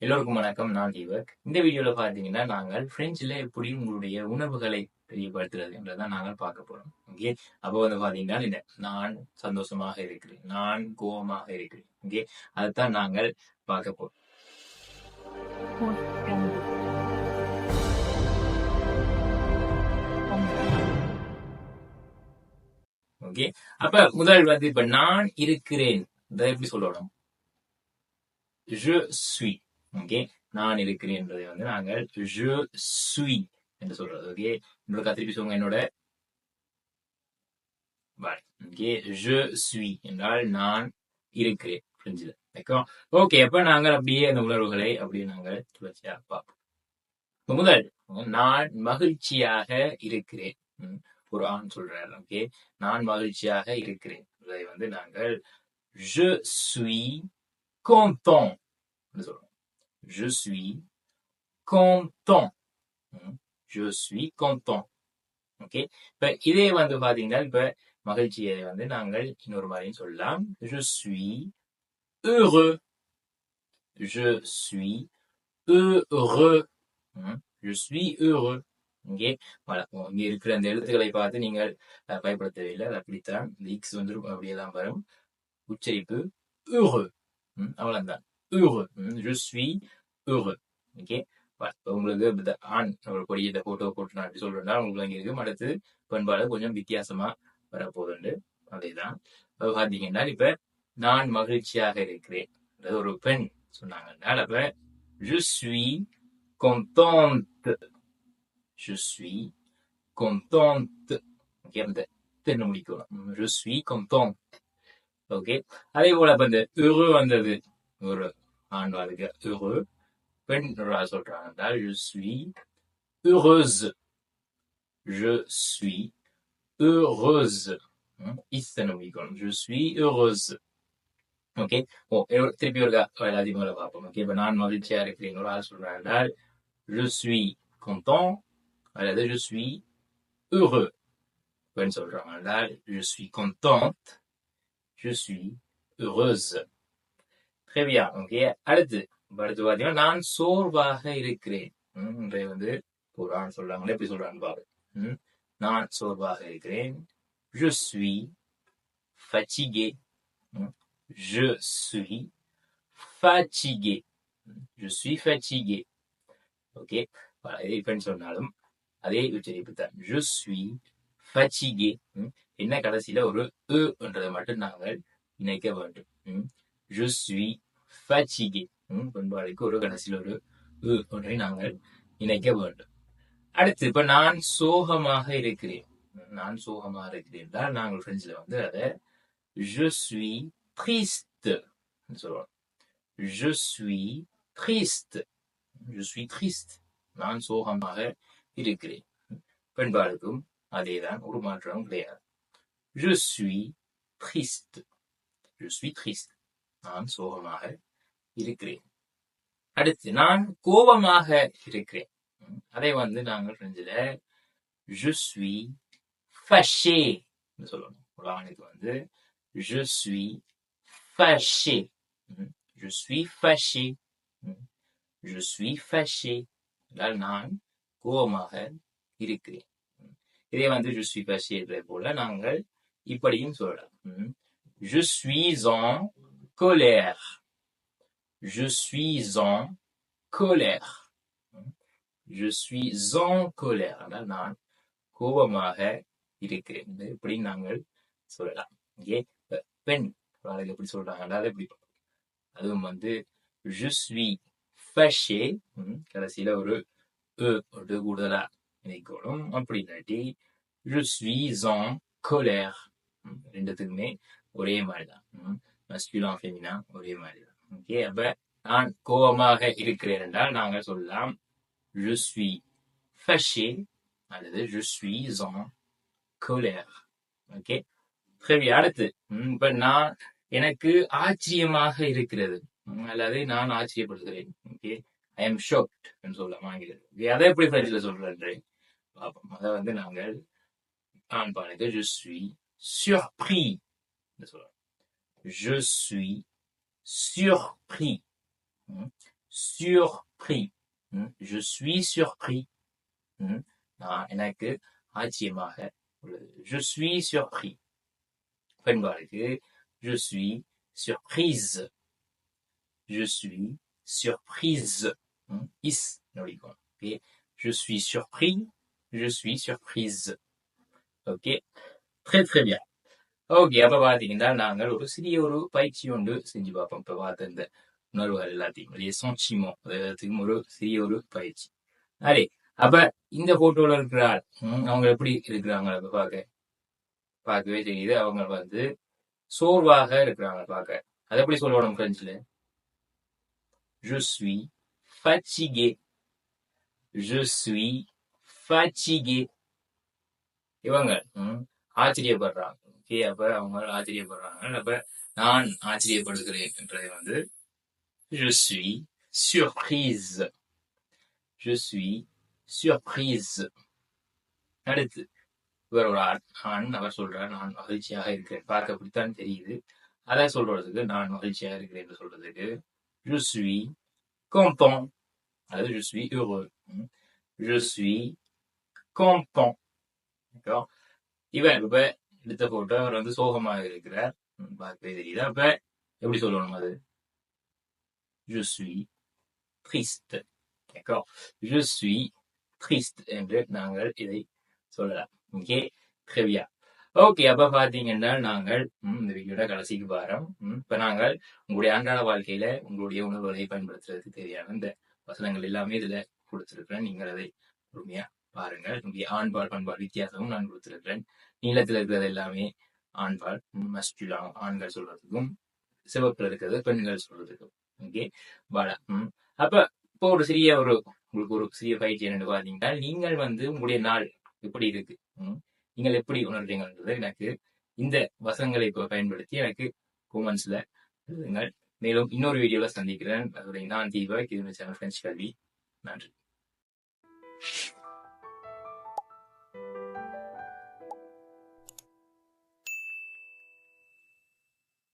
எல்லோருக்கும் வணக்கம். நான் தீபக். இந்த வீடியோல பாத்தீங்கன்னா நாங்கள் பிரெஞ்சுல எப்படி உங்களுடைய உணவுகளை தெரியப்படுத்துறது என்றதான் நாங்கள் பார்க்க போறோம். ஓகே அப்போ வந்து பாத்தீங்கன்னா இந்த நான் சந்தோஷமாக இருக்கிறேன் நான் கோபமாக இருக்கிறேன். ஓகே அதுதான் நாங்கள் பார்க்க போறோம். ஓகே அப்ப முதல் வந்து இப்ப நான் இருக்கிறேன். இதை எப்படி சொல்லணும் je suis. ஓகே நான் இருக்கிறேன் என்பதை வந்து நாங்கள் என்று சொல்றது ஓகே என்னோட திருப்பி சொல்லுங்க என்னோட. ஓகே ஜு suis என்றால் நான் இருக்கிறேன். பிரெஞ்சில் ஓகே அப்ப நாங்கள் அப்படியே அந்த உணர்வுகளை அப்படியே நாங்கள் தொடர்ச்சியா பார்ப்போம். முதல் நான் மகிழ்ச்சியாக இருக்கிறேன். ஒரு ஆண் சொல்றாரு. ஓகே நான் மகிழ்ச்சியாக இருக்கிறேன். இதை வந்து நாங்கள் je suis content என்று சொல்றோம். Je suis content. ம், je suis content. ஓகே இப்ப இதே வந்து பாத்தீங்கன்னா இப்ப மகிழ்ச்சியை வந்து நாங்கள் இன்னொரு மாதிரியும் சொல்லலாம் je suis heureux. Je suis heureux. ம், je suis heureux. இங்கே voilà. இங்க இருக்கிற அந்த எழுத்துக்களை பார்த்து நீங்கள் அஹ், பயப்பட தேவையில்லை அது அப்படித்தான் இந்த இக்ஸ் வந்து அப்படியே தான் வரும் உச்சரிப்பு heureux. ம், அவ்வளவுதான் heureux. ம், je suis heureux ஓகே உங்களுக்கு ஆண் ஒரு கொடிய போட்டோ போட்டு நான் அப்படி சொல்றேன்னா உங்களுக்கு அங்கே இருக்கும் அடுத்து பண்பாடு கொஞ்சம் வித்தியாசமா வரப்போகுதுண்டு. அதேதான். பார்த்தீங்கன்னா இப்ப நான் மகிழ்ச்சியாக இருக்கிறேன். அதாவது ஒரு பெண் சொன்னாங்கன்னா அப்ப je suis contente. Je suis contente. Okay அந்த தென்னு முடிக்கணும். Je suis contente. ஓகே அதே போல அப்ப இந்த heureux வந்தது. ஒரு ஆண்பாளுக்கு heureux. je suis heureuse je suis heureuse ம், இத்தனை முடிக்கணும் je suis heureuse okay oh எவ்வளவு- திருப்பி ஒரு எல்லாத்தையும் மேல பார்ப்போம் ஓகே இப்ப நான் மகிழ்ச்சியா இருக்கிறேன் ஒரு ஆள் சொல்றாங்க என்றால் je suis content அல்லது je suis heureux பெண் சொல்றாங்க என்றால் je suis contente je suis heureuse très bien okay அடுத்து இப்ப அடுத்து பாத்தீங்கன்னா நான் சோர்வாக இருக்கிறேன். ம், இன்றைய வந்து ஒரு ஆண் சொல்றாங்களே எப்படி சொல்றாங்க பாரு ம், நான் சோர்வாக இருக்கிறேன். Je suis fatigué. ம், je suis fatigué. ம், je suis fatigué. ஓகே இதே பெண் சொன்னாலும் அதே உச்சரிப்பு தான் je suis fatigué. ம், என்ன கடைசியில ஒரு e என்றதை மட்டும் நாங்கள் இணைக்க வேண்டும். ம், je suis fatigué. பண்பாடுக்கு ஒரு கடைசியில் ஒரு e ஒன்றை நாங்கள் இணைக்க வேண்டும் அடுத்து இப்ப நான் சோகமாக இருக்கிறேன் நான் சோகமாக இருக்கிறேன் என்றால் நாங்கள் பிரெஞ்சில் வந்து அதை je suis triste சொல்லுவோம் je suis triste je suis triste நான் சோகமாக இருக்கிறேன் பெண்பாளுக்கும் அதேதான் ஒரு மாற்றம் கிடையாது je suis triste je suis triste நான் சோகமாக இருக்கிறேன். அடுத்து நான் கோபமாக இருக்கிறேன். அதை வந்து நாங்கள் பிரெஞ்சில je சொல்லணும். ஒரு வந்து je ஃபஷே fâché. ம், je suis என்றால் நான் கோபமாக இருக்கிறேன். இதே வந்து ஜுஸ்வி suis fâché போல நாங்கள் இப்படியும் சொல்லலாம். ம், je suis en colère. Je suis en colère. ம், je suis en colère. என்றால் நான் கோபமாக இருக்கிறேன். இது இப்படி நாங்கள் சொல்லலாம்? ஓகே பெண். ஒரு ஆளுக்கு எப்படி சொல்றாங்க? அதை எப்படி அதுவும் வந்து je suis fâché. ம், கடைசியில ஒரு e ஒரு கூடுதலா இணைக்கணும். அப்படி இல்லாட்டி je suis en colère. ம், ரெண்டுத்துக்குமே ஒரே மாதிரி தான் மஸ்குலாம் ஃபெமினா ஒரே மாதிரி தான் ஓகே அப்ப நான் கோபமாக இருக்கிறேன் என்றால் நாங்கள் சொல்லலாம் je suis fâché அல்லது je suis en colère okay சரி அடுத்து இப்ப நான் எனக்கு ஆச்சரியமாக இருக்கிறது. அல்லது நான் ஆச்சரியப்படுகிறேன். ஓகே ஐ எம் ஷாக்ட் சொல்லலாம் ஆங்கிலம் அதை எப்படி பிரெஞ்சில் சொல்றேன் பார்ப்போம். அதை வந்து நாங்கள் ஆண்பானுக்கு je suis surpris என்று சொல்லலாம். Je suis surpris. Hmm? Surpris. Hmm? Je suis surpris. Hmm? Hein. Je suis surpris. Je suis surprise. Je suis surprise. Is, Je suis surpris. Je suis surprise. Ok. Très très bien. Okay அப்ப பாத்தீங்கன்னா நாங்கள் ஒரு சிறிய ஒரு பயிற்சி ஒன்று செஞ்சு பார்ப்போம். இப்ப பார்த்த இந்த உணர்வுகள் எல்லாத்தையும் les sentiments எல்லாத்துக்கும் ஒரு சிறிய ஒரு பயிற்சி. அரே அப்ப இந்த போட்டோல இருக்கிற ஆள் அவங்க எப்படி இருக்கிறாங்க? அப்ப பார்க்க பார்க்கவே தெரியுது. அவங்க வந்து சோர்வாக இருக்கிறாங்க பார்க்க. அதை எப்படி சொல்லணும் பிரெஞ்சுல je suis fatigué. Je suis fatigué. இவங்க ஆச்சரியப்படுறாங்க. ஓகே அப்ப அவங்க ஆச்சரியப்படுறாங்க. அப்ப நான் ஆச்சரியப்படுகிறேன் என்றதை வந்து je suis surprise. Je suis surprise. அடுத்து இவர் ஒரு ஆண் ஆண் அவர் சொல்றார் நான் மகிழ்ச்சியாக இருக்கிறேன். பார்க்க அப்படித்தான் தெரியுது. அதை சொல்றதுக்கு நான் மகிழ்ச்சியாக இருக்கிறேன் என்று சொல்றதுக்கு je suis content. அதாவது je suis heureux. ம். je suis content. d'accord இவன் இப்ப எடுத்த போட்டோ அவர் வந்து சோகமாக இருக்கிறார். ம், பார்க்கவே தெரியுது. அப்ப எப்படி சொல்லணும் அது? Je suis triste. D'accord? Je suis triste என்று நாங்கள் இதை சொல்லலாம். ஓகே கிரவியா ஓகே அப்ப பாத்தீங்கன்னா நாங்கள் இந்த வீடியோட கடைசிக்கு பாரம் இப்ப நாங்கள் உங்களுடைய அன்றாட வாழ்க்கையில உங்களுடைய உணவுகளை பயன்படுத்துறதுக்கு தேவையான இந்த வசனங்கள் எல்லாமே இதுல கொடுத்திருக்கிறேன். நீங்கள் அதை பொறுமையா பாருங்கள் உங்களுடைய ஆண்பால் பண்பால் வித்தியாசமும் நான் கொடுத்திருக்கிறேன். நீளத்துல இருக்கிறது எல்லாமே ஆண்பால் மஸ்குலா ஆண்கள் சொல்றதுக்கும் சிவப்புல இருக்கிறது பெண்கள் சொல்றதுக்கும். ஓகே பாடா அப்ப இப்போ ஒரு சிறிய ஒரு உங்களுக்கு ஒரு சிறிய பயிற்சி என்னன்னு பாத்தீங்கன்னா நீங்கள் வந்து உங்களுடைய நாள் எப்படி இருக்கு? நீங்கள் எப்படி உணர்றீங்கன்றது எனக்கு இந்த வசங்களை இப்போ பயன்படுத்தி எனக்கு கொமெண்ட்ஸ்ல எழுதுங்கள். மேலும் இன்னொரு வீடியோல சந்திக்கிறேன். அதோட நான் தீபா இது சேனல் ஃப்ரெண்ட்ஸ் கல்வி நன்றி.